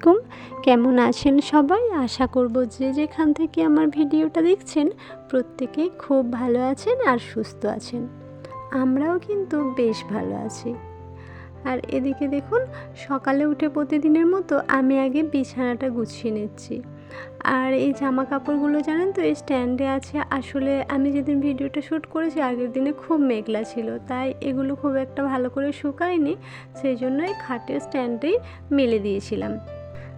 আলাইকুম। কেমন আছেন সবাই? আশা করব যে যেখান থেকে আমার ভিডিওটা দেখছেন প্রত্যেকেই খুব ভালো আছেন আর সুস্থ আছেন। আমরাও কিন্তু বেশ ভালো আছি। আর এদিকে দেখুন, সকালে উঠে প্রতিদিনের মতো আমি আগে বিছানাটা গুছিয়ে নিচ্ছি। আর এই জামা কাপড়গুলো জানেন তো, এই স্ট্যান্ডে আছে। আসলে আমি যেদিন ভিডিওটা শ্যুট করেছি, আগের দিনে খুব মেঘলা ছিল। তাই এগুলো খুব একটা ভালো করে শুকায়নি। সেই জন্য এই খাটের স্ট্যান্ডেই মেলে দিয়েছিলাম।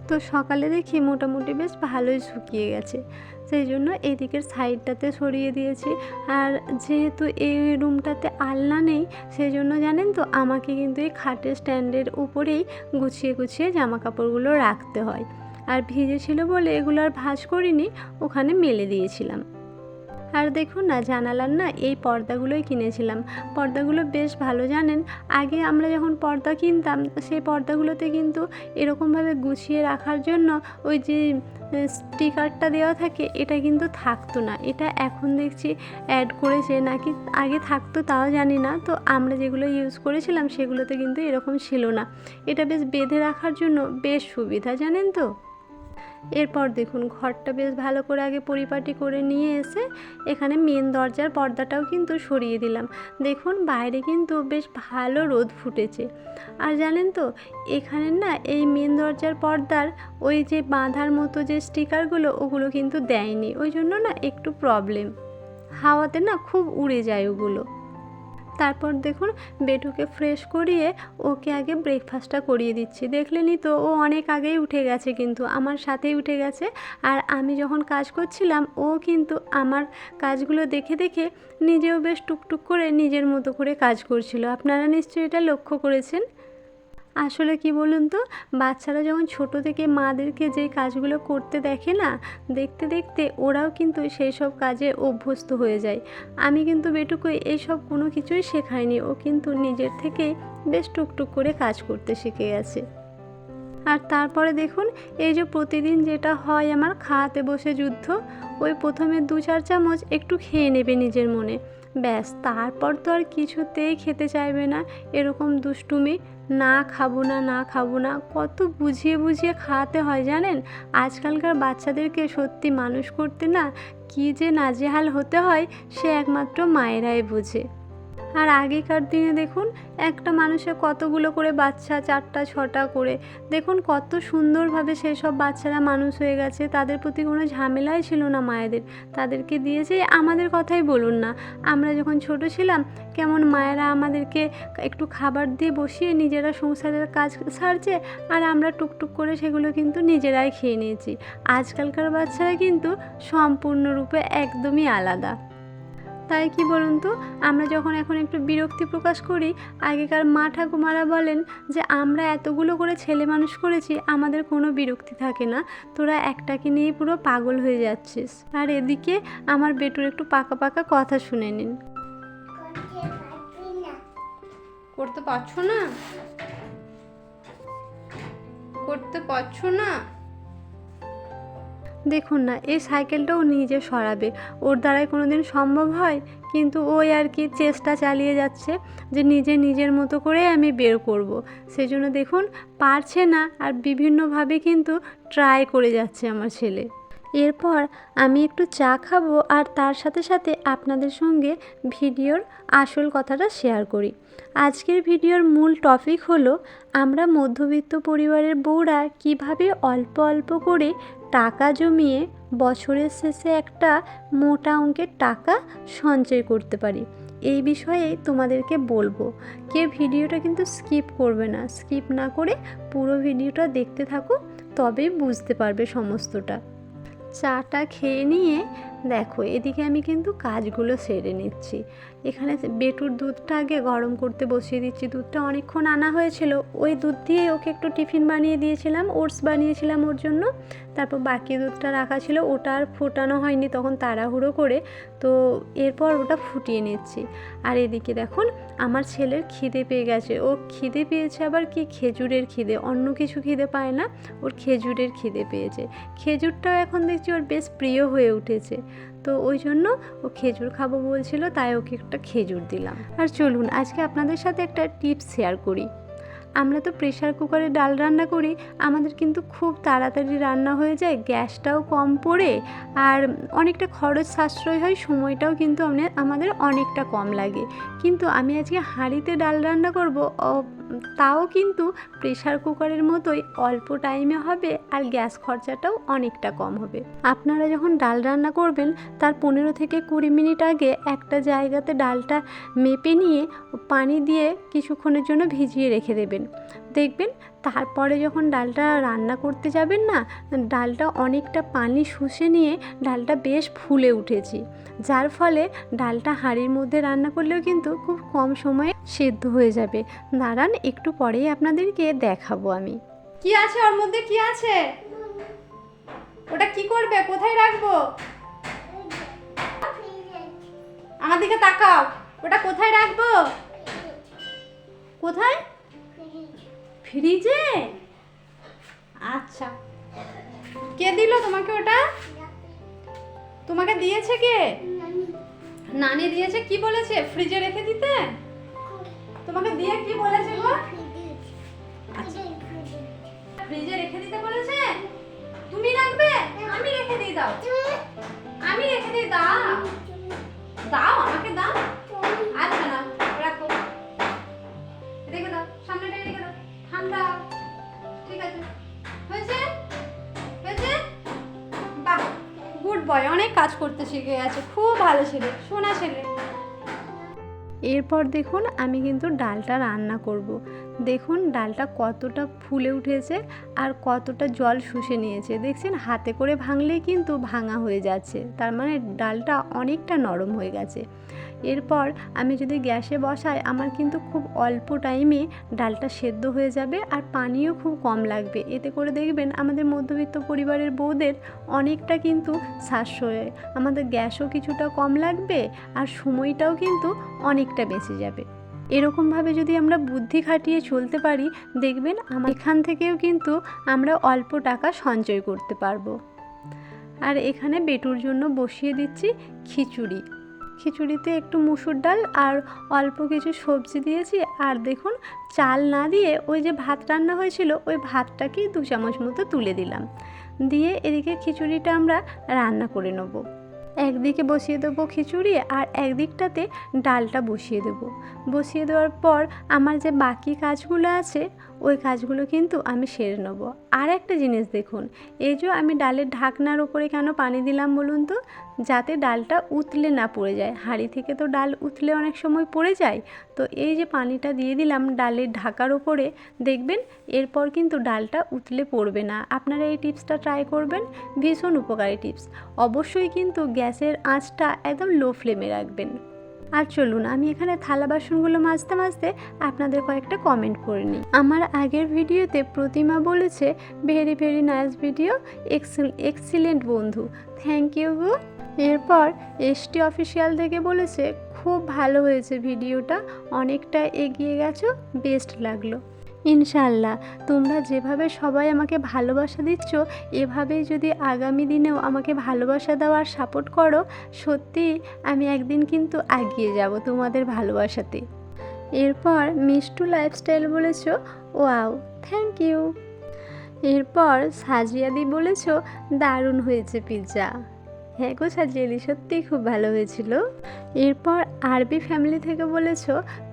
তো সকালে দেখি মোটামুটি বেশ ভালোই শুকিয়ে গেছে। সেই জন্য এদিকের দিকের সাইডটাতে সরিয়ে দিয়েছি। আর যেহেতু এই রুমটাতে আলনা নেই, সেই জন্য জানেন তো আমাকে কিন্তু এই খাটের স্ট্যান্ডের উপরেই গুছিয়ে গুছিয়ে জামা কাপড়গুলো রাখতে হয়। আর ভিজে ছিল বলে এগুলো আর ভাঁজ করিনি, ওখানে মেলে দিয়েছিলাম। আর দেখুন না, জানালার না এই পর্দাগুলোই কিনেছিলাম। পর্দাগুলো বেশ ভালো, জানেন? আগে আমরা যখন পর্দা কিনতাম, সেই পর্দাগুলোতে কিন্তু এরকমভাবে গুছিয়ে রাখার জন্য ওই যে স্টিকারটা দেওয়া থাকে, এটা কিন্তু থাকতো না। এটা এখন দেখছি অ্যাড করেছে, নাকি আগে থাকতো তাও জানি না। তো আমরা যেগুলো ইউজ করেছিলাম, সেগুলোতে কিন্তু এরকম ছিল না। এটা বেশ বেঁধে রাখার জন্য বেশ সুবিধা, জানেন তো? এরপর দেখুন ঘরটা বেশ ভালো করে আগে পরিপাটি করে নিয়ে এসে এখানে মেন দরজার পর্দাটাও কিন্তু সরিয়ে দিলাম। দেখুন বাইরে কিন্তু বেশ ভালো রোদ ফুটেছে। আর জানেন তো, এখানে না এই মেন দরজার পর্দার ওই যে বাঁধার মতো যে স্টিকারগুলো ওগুলো কিন্তু দেয়নি। ওই জন্য না একটু প্রবলেম হাওয়াতে না খুব উড়ে যায় ওগুলো। তারপর দেখুন বেটুকে ফ্রেশ করিয়ে ওকে আগে ব্রেকফাস্টটা করিয়ে দিচ্ছি। দেখলেনই তো, ও অনেক আগেই উঠে গেছে কিন্তু, আমার সাথেই উঠে গেছে। আর আমি যখন কাজ করছিলাম, ও কিন্তু আমার কাজগুলো দেখে দেখে নিজেও বেশ টুকটুক করে নিজের মতো করে কাজ করছিল। আপনারা নিশ্চয়ই এটা লক্ষ্য করেছেন? আসলে কি বলুন তো? বাচ্চারা যখন ছোট থেকে মাদেরকে যে কাজগুলো করতে দেখে না, দেখতে দেখতে ওরাও কিন্তু সেই সব কাজে অভ্যস্ত হয়ে যায়। আমি কিন্তু বেটুকে এইসব কোনো কিছুই শেখাইনি, ও কিন্তু নিজের থেকেই বেশ টুকটুক করে কাজ করতে শিখে গেছে। আর তারপরে দেখুন, এই যে প্রতিদিন যেটা হয় আমার খাওয়াতে বসে যুদ্ধ, ওই প্রথমে দু চার চামচ একটু খেয়ে নেবে নিজের মনে। ব্যাস, তারপর তো আর কিছুতেই খেতে চাইবে না, এরকম দুষ্টুমি। না খাব না না খাব না, কত বুঝিয়ে বুঝিয়ে খাওয়াতে হয় জানেন? আজকালকার বাচ্চাদেরকে সত্যি মানুষ করতে না কী যে নাজেহাল হতে হয় সে একমাত্র মায়েরাই বোঝে। আর আগেকার দিনে দেখুন, একটা মানুষের কতগুলো করে বাচ্চা চারটা, ছটা করে। দেখুন কত সুন্দরভাবে সেই সব বাচ্চারা মানুষ হয়ে গেছে, তাদের প্রতি কোনো ঝামেলাই ছিল না মায়েদের। তাদেরকে দিয়েছে আমাদের কথাই বলুন না। আমরা যখন ছোট ছিলাম, কেমন মায়েরা আমাদেরকে একটু খাবার দিয়ে বসিয়ে নিজেরা সংসারের কাজ সারছে, আর আমরা টুকটুক করে সেগুলো কিন্তু নিজেরাই খেয়ে নিয়েছি। আজকালকার বাচ্চারা কিন্তু সম্পূর্ণরূপে একদমই আলাদা। তাই কি বলুন তো? আমরা যখন এখন একটু বিরক্তি প্রকাশ করি, আগেকার মা ঠাকুমারা বলেন যে, আমরা এতগুলো করে ছেলে মানুষ করেছি, আমাদের কোনো বিরক্তি থাকে না। তোরা একটাকে নিয়ে পুরো পাগল হয়ে যাচ্ছিস। আর এদিকে আমার বেটুর একটু পাকা পাকা কথা শুনে নিন। করতে পারছ না? করতে পারছ না? দেখুন না, এই সাইকেলটাও নিজে সরাবে। ওর দ্বারাই কোনো দিন সম্ভব হয়? কিন্তু ওই আর কি চেষ্টা চালিয়ে যাচ্ছে যে নিজে নিজের মতো করে আমি বের করব। সেই জন্য দেখুন, পারছে না আর বিভিন্নভাবে কিন্তু ট্রাই করে যাচ্ছে আমার ছেলে। এরপর আমি একটু চা খাব আর তার সাথে সাথে আপনাদের সঙ্গে ভিডিওর আসল কথাটা শেয়ার করি। আজকের ভিডিওর মূল টপিক হলো, আমরা মধ্যবিত্ত পরিবারের বউরা কীভাবে অল্প অল্প করে টাকা জমিয়ে বছরের শেষে একটা মোটা অঙ্কের টাকা সঞ্চয় করতে পারি। এই বিষয়ে তোমাদেরকে বলব। কেউ ভিডিওটা কিন্তু স্কিপ করবে না। স্কিপ না করে পুরো ভিডিওটা দেখতে থাকো, তবেই বুঝতে পারবে সমস্তটা। চাটা খেয়ে নিয়ে দেখো, এদিকে আমি কিন্তু কাজগুলো সেরে নিচ্ছি। এখানে বেটুর দুধটা আগে গরম করতে বসিয়ে দিচ্ছি। দুধটা অনেকক্ষণ আনা হয়েছিল। ওই দুধ দিয়ে ওকে একটু টিফিন বানিয়ে দিয়েছিলাম, ওটস বানিয়েছিলাম ওর জন্য। তারপর বাকি দুধটা রাখা ছিল, ওটা আর ফোটানো হয়নি তখন তাড়াহুড়ো করে। তো এরপর ওটা ফুটিয়ে নিচ্ছি। আর এদিকে দেখুন, আমার ছেলের খিদে পেয়ে গেছে। ও খিদে পেয়েছে আবার কি? খেজুরের খিদে। অন্য কিছু খিদে পায় না, ওর খেজুরের খিদে পেয়েছে। খেজুরটাও এখন দেখছি ওর বেশ প্রিয় হয়ে উঠেছে। তো ওই জন্য ও খেজুর খাব বলছিল, তাই ওকে একটা খেজুর দিলাম। আর চলুন, আজকে আপনাদের সাথে একটা টিপস শেয়ার করি। আমরা তো প্রেশার কুকারে ডাল রান্না করি, আমাদের কিন্তু খুব তাড়াতাড়ি রান্না হয়ে যায়, গ্যাসটাও কম পড়ে, আর অনেকটা খরচ সাশ্রয় হয়, সময়টাও কিন্তু আমাদের অনেকটা কম লাগে। কিন্তু আমি আজকে হাঁড়িতে ডাল রান্না করব তাও কিন্তু প্রেশার কুকারের মতোই অল্প টাইমে হবে, আর গ্যাস খরচাটাও অনেকটা কম হবে। আপনারা যখন ডাল রান্না করবেন, তার পনেরো থেকে কুড়ি মিনিট আগে একটা জায়গাতে ডালটা মেপে নিয়ে পানি দিয়ে কিছুক্ষণের জন্য ভিজিয়ে রেখে দেবেন। দেখবেন তারপরে যখন ডালটা রান্না করতে যাবেন না, ডালটা অনেকটা পানি শুষে নিয়ে ডালটা বেশ ফুলে উঠেছে। যার ফলে ডালটা হাঁড়ির মধ্যে রান্না করলেও কিন্তু খুব কম সময়ে সেদ্ধ হয়ে যাবে। দাঁড়ান, একটু পরেই আপনাদেরকে দেখাবো আমি। কি আছে ওর মধ্যে? কি আছে? ওটা কি করবে? কোথায় রাখব? আমার দিকে তাকাও। ওটা কোথায় রাখব? কোথায়? ফ্রিজে? আচ্ছা। কে দিল তোমাকে ওটা? তোমাকে দিয়েছে কে? নানি দিয়েছে, কি বলেছে? ফ্রিজে রেখে দিতে? তোমাকে দিয়ে কি বলেছে গো? শিখে গেছে, খুব ভালো ছেলে, সোনা ছেলে। এরপর দেখুন আমি কিন্তু ডালটা রান্না করব। দেখুন ডালটা কতটা ফুলে উঠেছে আর কতটা জল শুষে নিয়েছে। দেখছেন হাতে করে ভাঙলেই কিন্তু ভাঙা হয়ে যাচ্ছে। তার মানে ডালটা অনেকটা নরম হয়ে গেছে। এরপর আমি যদি গ্যাসে বসাই, আমার কিন্তু খুব অল্প টাইমে ডালটা সেদ্ধ হয়ে যাবে আর পানিও খুব কম লাগবে। এতে করে দেখবেন আমাদের মধ্যবিত্ত পরিবারের বউদের অনেকটা কিন্তু সাশ্রয়। আমাদের গ্যাসও কিছুটা কম লাগবে আর সময়টাও কিন্তু অনেকটা বেঁচে যাবে। এরকমভাবে যদি আমরা বুদ্ধি খাটিয়ে চলতে পারি, দেখবেন আমার এখান থেকেও কিন্তু আমরা অল্প টাকা সঞ্চয় করতে পারব। আর এখানে বেটুর জন্য বসিয়ে দিচ্ছি খিচুড়ি। খিচুড়িতে একটু মুসুর ডাল আর অল্প কিছু সবজি দিয়েছি। আর দেখুন, চাল না দিয়ে ওই যে ভাত রান্না হয়েছিল, ওই ভাতটাকেই দু চামচ মতো তুলে দিলাম। দিয়ে এদিকে খিচুড়িটা আমরা রান্না করে নেব। একদিকে বসিয়ে দেবো খিচুড়ি আর একদিকটাতে ডালটা বসিয়ে দেবো। বসিয়ে দেওয়ার পর আমার যে বাকি কাজগুলো আছে, ওই কাজগুলো কিন্তু আমি সেরে নেব। আর একটা জিনিস দেখুন, এই যে আমি ডালের ঢাকনার ওপরে কেন পানি দিলাম বলুন তো? যাতে ডালটা উতলে না পড়ে যায়। হাঁড়ি থেকে তো ডাল উতলে অনেক সময় পড়ে যায়। তো এই যে পানিটা দিয়ে দিলাম ডালের ঢাকার ওপরে দেখবেন এরপর কিন্তু ডালটা উতলে পড়বে না। আপনারা এই টিপসটা ট্রাই করবেন, ভীষণ উপকারী টিপস। অবশ্যই কিন্তু গ্যাসের আঁচটা একদম লো ফ্লেমে রাখবেন। আর চলুন আমি এখানে থালা বাসনগুলো মাজতে মাজতে আপনাদের কয়েকটা কমেন্ট করে নিই। আমার আগের ভিডিওতে প্রতিমা বলেছে very very nice video excellent বন্ধু। থ্যাংক ইউ গো এরপর এসটি অফিসিয়াল থেকে বলেছে, খুব ভালো হয়েছে ভিডিওটা অনেকটা এগিয়ে গেছো বেস্ট লাগল। ইনশাল্লাহ তোমরা যেভাবে সবাই আমাকে ভালোবাসা দিচ্ছ, এভাবেই যদি আগামী দিনেও আমাকে ভালোবাসা দেওয়ার সাপোর্ট করো, সত্যি আমি একদিন কিন্তু এগিয়ে যাব তোমাদের ভালোবাসাতে। এরপর মিষ্টু লাইফস্টাইল বলেছ, ওয়াও থ্যাংক ইউ এরপর সাজিয়াদি বলেছ, দারুণ হয়েছে পিৎজা হ্যাঁ গো সাজিয়ালি, সত্যিই খুব ভালো হয়েছিল। এরপর আরবি ফ্যামিলি থেকে বলেছ,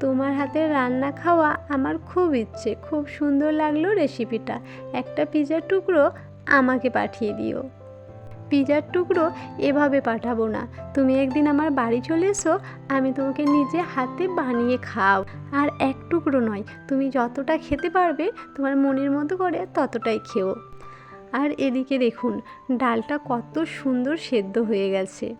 তোমার হাতের রান্না খাওয়া আমার খুব ইচ্ছে, খুব সুন্দর লাগল রেসিপিটা একটা পিজার টুকরো আমাকে পাঠিয়ে দিও। পিজার টুকরো এভাবে পাঠাবো না। তুমি একদিন আমার বাড়ি চলে এসো, আমি তোমাকে নিজে হাতে বানিয়ে খাও আর এক টুকরো নয়, তুমি যতটা খেতে পারবে, তোমার মনের মতো করে ততটাই খেও। আর এদিকে দেখুন, ডালটা কত সুন্দর সেদ্ধ হয়ে গেছে।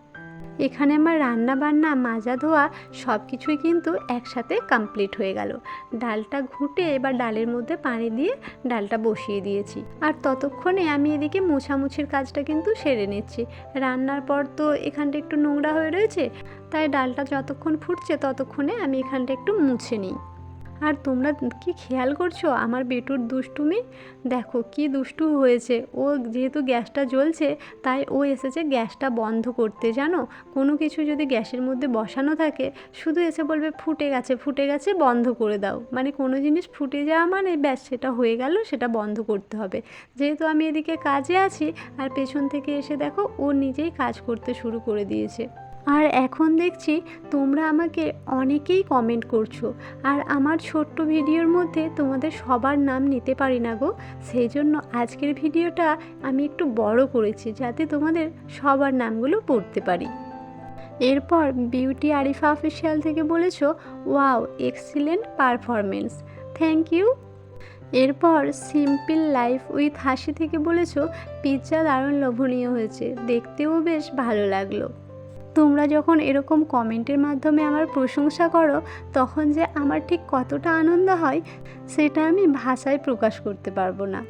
এখানে আমার রান্না বান্না মাজা ধোয়া সব কিছুই কিন্তু একসাথে কমপ্লিট হয়ে গেল। ডালটা ঘুটে এবার ডালের মধ্যে পানি দিয়ে ডালটা বসিয়ে দিয়েছি। আর ততক্ষণে আমি এদিকে মোছামুছির কাজটা কিন্তু সেরে নিচ্ছি। রান্নার পর তো এখানটা একটু নোংরা হয়ে রয়েছে, তাই ডালটা যতক্ষণ ফুটছে ততক্ষণে আমি এখানটা একটু মুছে নিই। আর তোমরা কি খেয়াল করছ? আমার বেটুর দুষ্টুমি? দেখো কি দুষ্টু হয়েছে। ও যেহেতু গ্যাসটা জ্বলছে, তাই ও এসেছে গ্যাসটা বন্ধ করতে, জানো? কোনো কিছু যদি গ্যাসের মধ্যে বসানো থাকে, শুধু এসে বলবে, ফুটে গেছে ফুটে গেছে, বন্ধ করে দাও। মানে কোনো জিনিস ফুটে যাওয়া মানে ব্যাস, সেটা হয়ে গেল, সেটা বন্ধ করতে হবে। যেহেতু আমি এদিকে কাজে আছি, আর পেছন থেকে এসে দেখো, ও নিজেই কাজ করতে শুরু করে দিয়েছে। আর এখন দেখছি তোমরা আমাকে অনেকেই কমেন্ট করছ। আর আমার ছোট্ট ভিডিওর মধ্যে তোমাদের সবার নাম নিতে পারি না গো। সেই জন্য আজকের ভিডিওটা আমি একটু বড় করেছি যাতে তোমাদের সবার নামগুলো পড়তে পারি। এরপর বিউটি আরিফা অফিসিয়াল থেকে বলেছ wow excellent performance thank you এরপর সিম্পল লাইফ উইথ হাসি থেকে বলেছ পিৎজা দারুণ লোভনীয় হয়েছে, দেখতেও বেশ ভালো লাগল। তোমরা যখন এরকম কমেন্টের মাধ্যমে আমার প্রশংসা করো, তখন যে আমার ঠিক কতটা আনন্দ হয়, সেটা আমি ভাষায় প্রকাশ করতে পারব না।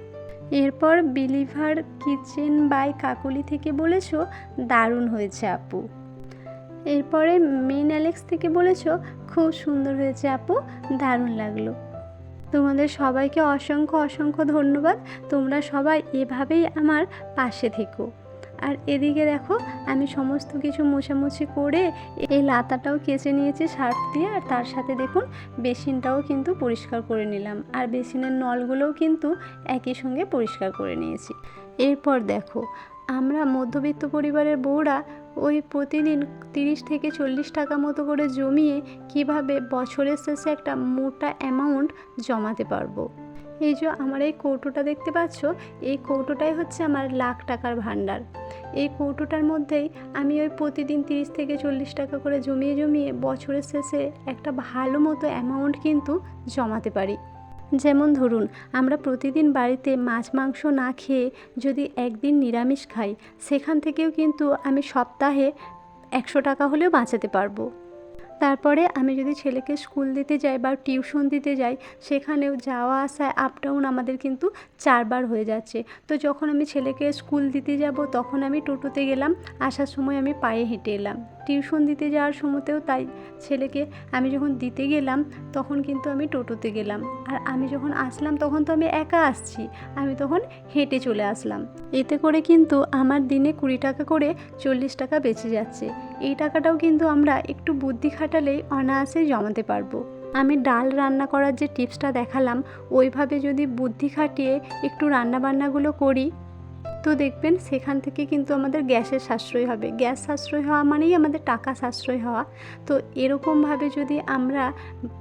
এরপর বিলিভার কিচেন বাই কাকুলি থেকে বলেছ, দারুণ হয়েছে আপু। এরপরে মেন অ্যালেক্স থেকে বলেছ, খুব সুন্দর হয়েছে আপু, দারুণ লাগল। তোমাদের সবাইকে অসংখ্য অসংখ্য ধন্যবাদ। তোমরা সবাই এভাবেই আমার পাশে থেকো। আর এদিকে দেখো, আমি সমস্ত কিছু মোছামুছি করে এই লাতাটাও কেচে নিয়েছি সার্ফ দিয়ে, আর তার সাথে দেখুন, বেসিনটাও কিন্তু পরিষ্কার করে নিলাম। আর বেসিনের নলগুলোও কিন্তু একই সঙ্গে পরিষ্কার করে নিয়েছি। এরপর দেখো, আমরা মধ্যবিত্ত পরিবারের বউরা ওই প্রতিদিন তিরিশ থেকে চল্লিশ টাকা মতো করে জমিয়ে কীভাবে বছরের শেষে একটা মোটা অ্যামাউন্ট জমাতে পারব। এই যে আমার এই কৌটোটা দেখতে পাচ্ছ, এই কৌটোটাই হচ্ছে আমার লাখ টাকার ভাণ্ডার। এই কৌটোটার মধ্যেই আমি ওই প্রতিদিন তিরিশ থেকে চল্লিশ টাকা করে জমিয়ে জমিয়ে বছরের শেষে একটা ভালো মতো অ্যামাউন্ট কিন্তু জমাতে পারি। যেমন ধরুন, আমরা প্রতিদিন বাড়িতে মাছ, মাংস না খেয়ে যদি একদিন নিরামিষ খাই, সেখান থেকেও কিন্তু আমি সপ্তাহে একশো টাকা হলেও বাঁচাতে পারব। তারপরে আমি যদি ছেলেকে স্কুল দিতে যাই বা টিউশন দিতে যাই, সেখানেও যাওয়া আসায় আপ ডাউন আমাদের কিন্তু চারবার হয়ে যাচ্ছে। তো যখন আমি ছেলেকে স্কুল দিতে যাব, তখন আমি টোটোতে গেলাম, আসার সময় আমি পায়ে হেঁটে এলাম। টিউশন দিতে যাওয়ার সময়তেও তাই ছেলেকে আমি যখন দিতে গেলাম, তখন কিন্তু আমি টোটোতে গেলাম। আর আমি যখন আসলাম, তখন তো আমি একা আসছি, আমি তখন হেঁটে চলে আসলাম। এতে করে কিন্তু আমার দিনে কুড়ি টাকা করে চল্লিশ টাকা বেঁচে যাচ্ছে। এই টাকাটাও কিন্তু আমরা একটু বুদ্ধি খাটালেই অনায়াসে জমাতে পারব। আমি ডাল রান্না করার যে টিপসটা দেখালাম, ওইভাবে যদি বুদ্ধি খাটিয়ে একটু রান্নাবান্নাগুলো করি তো দেখবেন সেখান থেকে কিন্তু আমাদের গ্যাসের সাশ্রয় হবে। গ্যাস সাশ্রয় হওয়া মানেই আমাদের টাকা সাশ্রয় হওয়া। তো এরকমভাবে যদি আমরা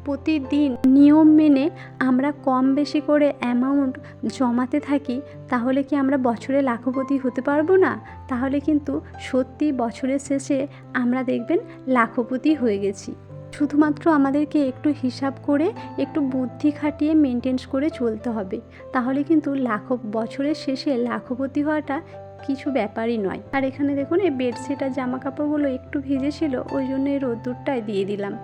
প্রতিদিন নিয়ম মেনে আমরা কম বেশি করে অ্যামাউন্ট জমাতে থাকি, তাহলে কি আমরা বছরে লাখপতি হতে পারব না? তাহলে কিন্তু সত্যি বছরের শেষে আমরা দেখবেন লাখপতি হয়ে গেছি। শুধুমাত্র আমাদেরকে একটু হিসাব করে, একটু বুদ্ধি খাটিয়ে মেনটেন্স করে চলতে হবে। তাহলে কিন্তু লাখ বছরের শেষে লাখপতি হওয়াটা কিছু ব্যাপারই নয়। আর এখানে দেখুন, এই বেডশিট আর জামা কাপড়গুলো একটু ভিজেছিল, ওই জন্য এই রোদ্দুরটাই দিয়ে দিলাম।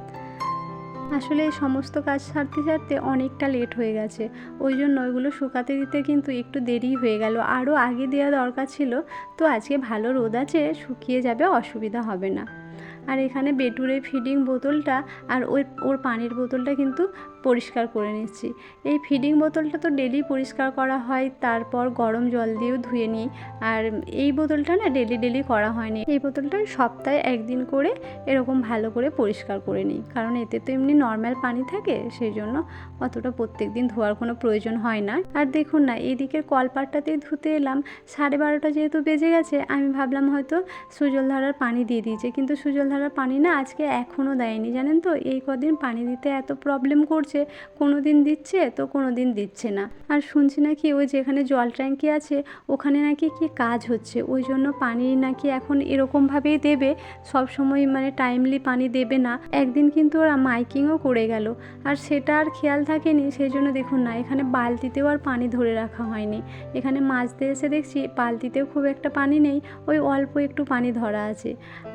আসলে এই সমস্ত কাজ সারতে সারতে অনেকটা লেট হয়ে গেছে। ওই জন্য ওইগুলো শুকাতে দিতে কিন্তু একটু দেরি হয়ে গেল। আরও আগে দেওয়া দরকার ছিল, তো আজকে ভালো রোদ আছে, শুকিয়ে যাবে, অসুবিধা হবে না। আর এখানে বেটুরের ফিডিং বোতলটা আর ওই ওর পানির বোতলটা কিন্তু পরিষ্কার করে নিচ্ছি। এই ফিডিং বোতলটা তো ডেলি পরিষ্কার করা হয়, তারপর গরম জল দিয়েও ধুয়ে নিই। আর এই বোতলটা না ডেলি ডেলি করা হয়নি। এই বোতলটা সপ্তাহে একদিন করে এরকম ভালো করে পরিষ্কার করে নিই। কারণ এতে তো এমনি নর্মাল পানি থাকে, সেই জন্য অতটা প্রত্যেক দিন ধোয়ার কোনো প্রয়োজন হয় না। আর দেখুন না, এদিকের কলপাটটাতেই ধুতে এলাম। সাড়ে বারোটা যেহেতু বেজে গেছে, আমি ভাবলাম হয়তো সুজলধারার পানি দিয়ে দিয়েছে। কিন্তু সুজলধারার পানি না আজকে এখনও দেয়নি, জানেন তো? এই কদিন পানি দিতে এত প্রবলেম করছে। কোনো দিন দিচ্ছে তো কোনো দিন দিচ্ছে না। আর শুনছি নাকি ওই যেখানে জল ট্যাঙ্কি আছে, ওখানে নাকি কি কাজ হচ্ছে। ওই জন্য পানি নাকি এখন এরকমভাবেই দেবে। সব সময় মানে টাইমলি পানি দেবে না। একদিন কিন্তু ওরা মাইকিংও করে গেল। আর সেটা আর খেয়াল থাকেনি, সেই জন্য দেখুন না, এখানে বালতিতেও আর পানি ধরে রাখা হয়নি। এখানে মাছতে এসে দেখছি বালতিতেও খুব একটা পানি নেই, ওই অল্প একটু পানি ধরা আছে।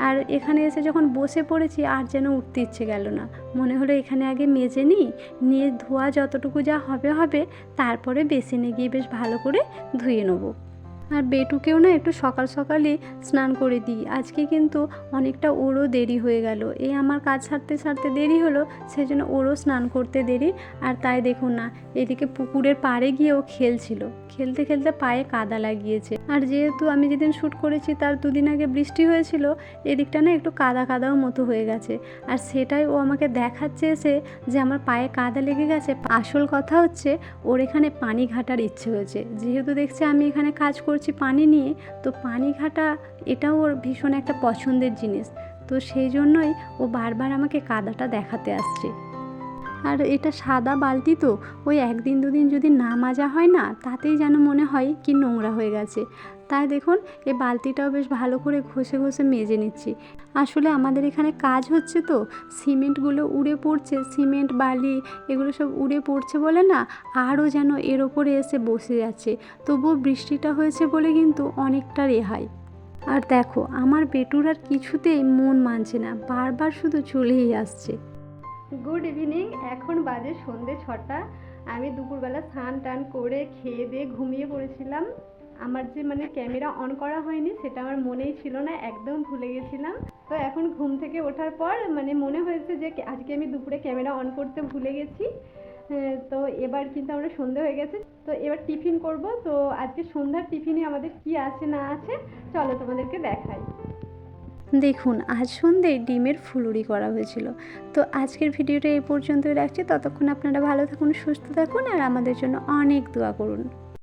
আর এখানে এসে যখন বসে পড়েছি, আর যেন উঠতে ইচ্ছে গেল না। মনে হলো এখানে আগে মেজে নিই নিয়ে ধোয়া যতটুকু যা হবে হবে তারপরে বেসিনে গিয়ে বেশ ভালো করে ধুয়ে নেব। আর বেটুকেও না একটু সকাল সকালে স্নান করে দিই। আজকে কিন্তু অনেকটা ওরও দেরি হয়ে গেল। এই আমার কাজ ছাড়তে ছাড়তে দেরি হলো সেই জন্য ওরও স্নান করতে দেরি। আর তাই দেখুন না, এদিকে পুকুরের পাড়ে গিয়েও খেলছিল। খেলতে খেলতে পায়ে কাদা লাগিয়েছে। আর যেহেতু আমি যেদিন শ্যুট করেছি তার দুদিন আগে বৃষ্টি হয়েছিল, এদিকটা না একটু কাদা কাদাও মতো হয়ে গেছে। আর সেটাই ও আমাকে দেখাচ্ছে এসে যে আমার পায়ে কাদা লেগে গেছে। আসল কথা হচ্ছে, ওর এখানে পানি ঘাটার ইচ্ছে হয়েছে। যেহেতু দেখছে আমি এখানে কাজ করছি পানি নিয়ে, তো পানি ঘাটা এটাও ওর ভীষণ একটা পছন্দের জিনিস। তো সেই জন্যই ও বারবার আমাকে কাদাটা দেখাতে আসছে। আর এটা সাদা বালতি তো, ওই একদিন দুদিন যদি না মাজা হয় না, তাতেই যেন মনে হয় কি নোংরা হয়ে গেছে। তাই দেখুন, এই বালতিটাও বেশ ভালো করে ঘষে ঘষে মেজে নিচ্ছি। আসলে আমাদের এখানে কাজ হচ্ছে তো, সিমেন্টগুলো উড়ে পড়ছে, সিমেন্ট, বালি এগুলো সব উড়ে পড়ছে বলে না, আরও যেন এর ওপরে এসে বসে যাচ্ছে তবুও বৃষ্টিটা হয়েছে বলে কিন্তু অনেকটা রেহাই। আর দেখো, আমার বেটুর আর কিছুতেই মন মানছে না, বারবার শুধু চলেই আসছে। গুড ইভিনিং, এখন বাজে সন্ধে ছটা। আমি দুপুরবেলা স্নান টান করে খেয়ে দিয়ে ঘুমিয়ে পড়েছিলাম। আমার যে মানে ক্যামেরা অন করা হয়নি, সেটা আমার মনেই ছিল না, একদম ভুলে গেছিলাম। তো এখন ঘুম থেকে ওঠার পর মানে মনে হয়েছে যে আজকে আমি দুপুরে ক্যামেরা অন করতে ভুলে গেছি। তো এবার কিন্তু আমরা সন্ধে হয়ে গেছে। তো এবার টিফিন করব। তো আজকে সন্ধ্যার টিফিনে আমাদের কি আছে না আছে, চলো তোমাদেরকে দেখাই। দেখুন, আজ সন্ধ্যে ডিমের ফুলুরি করা হয়েছিল। তো আজকের ভিডিওটা এই পর্যন্তই রাখছি। ততক্ষণ আপনারা ভালো থাকুন, সুস্থ থাকুন, আর আমাদের জন্য অনেক দোয়া করুন।